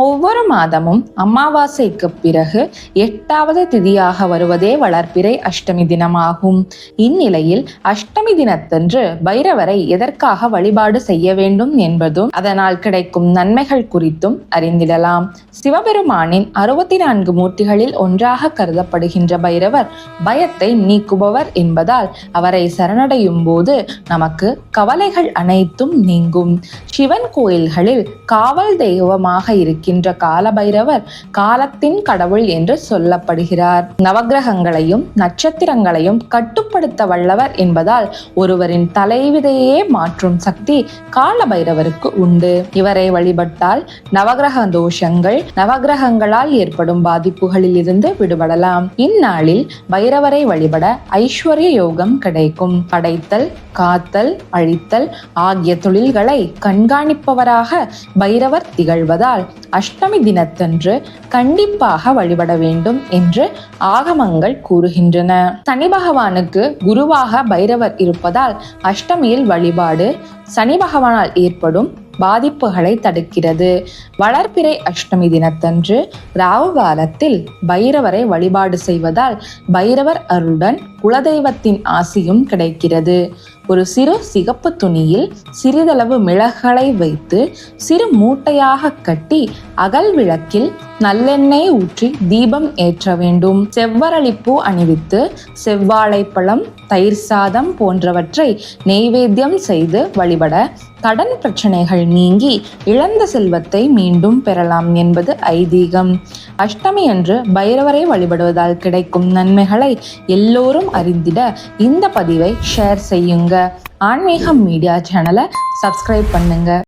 Oh ஒவ்வொரு மாதமும் அமாவாசைக்கு பிறகு எட்டாவது திதியாக வருவதே வளர்ப்பிறை அஷ்டமி தினமாகும். இந்நிலையில் அஷ்டமி தினத்தன்று பைரவரை எதற்காக வழிபாடு செய்ய வேண்டும் என்பதும் அதனால் கிடைக்கும் நன்மைகள் குறித்தும் அறிந்திடலாம். சிவபெருமானின் அறுபத்தி நான்கு மூர்த்திகளில் ஒன்றாக கருதப்படுகின்ற பைரவர் பயத்தை நீக்குபவர் என்பதால் அவரை சரணடையும் போது நமக்கு கவலைகள் அனைத்தும் நீங்கும். சிவன் கோயில்களில் காவல் தெய்வமாக இருக்கின்ற காலபைரவர் காலத்தின் கடவுள் என்று சொல்லப்படுகிறார். நவக்கிரகங்களையும் நட்சத்திரங்களையும் கட்டுப்படுத்த வல்லவர் என்பதால் ஒருவரின் தலைவிதையே மாற்றும் சக்தி காலபைரவருக்கு உண்டு. இவரை வழிபட்டால் நவகிரக தோஷங்கள் நவகிரகங்களால் ஏற்படும் பாதிப்புகளில் இருந்து விடுபடலாம். இந்நாளில் பைரவரை வழிபட ஐஸ்வர்ய யோகம் கிடைக்கும். படைத்தல் காத்தல் அழித்தல் ஆகிய தொழில்களை கண்காணிப்பவராக பைரவர் திகழ்வதால் அஷ்டமி தினத்தன்று கண்டிப்பாக வழிபட வேண்டும் என்று ஆகமங்கள் கூறுகின்றன. சனி பகவானுக்கு குருவாக பைரவர் இருப்பதால் அஷ்டமியில் வழிபாடு சனி பகவானால் ஏற்படும் பாதிப்புகளை தடுக்கிறது. வளர்ப்பிறை அஷ்டமி தினத்தன்று ராவு காலத்தில் பைரவரை வழிபாடு செய்வதால் பைரவர் அருளுடன் குலதெய்வத்தின் ஆசியும் கிடைக்கிறது. ஒரு சிறு சிகப்பு துணியில் சிறிதளவு மிளகளை வைத்து சிறு மூட்டையாக கட்டி அகல் விளக்கில் நல்லெண்ணெய் ஊற்றி தீபம் ஏற்ற வேண்டும். செவ்வரளிப்பூ அணிவித்து செவ்வாழைப்பழம் தயிர் சாதம் போன்றவற்றை நெய்வேத்தியம் செய்து வழிபட கடன் பிரச்சனைகள் நீங்கி இழந்த செல்வத்தை மீண்டும் பெறலாம் என்பது ஐதீகம். அஷ்டமி அன்று பைரவரை வழிபடுவதால் கிடைக்கும் நன்மைகளை எல்லோரும் அறிந்திட இந்த பதிவை ஷேர் செய்யுங்க ஆன்மீகம் மீடியா சேனலை சப்ஸ்கிரைப் பண்ணுங்க.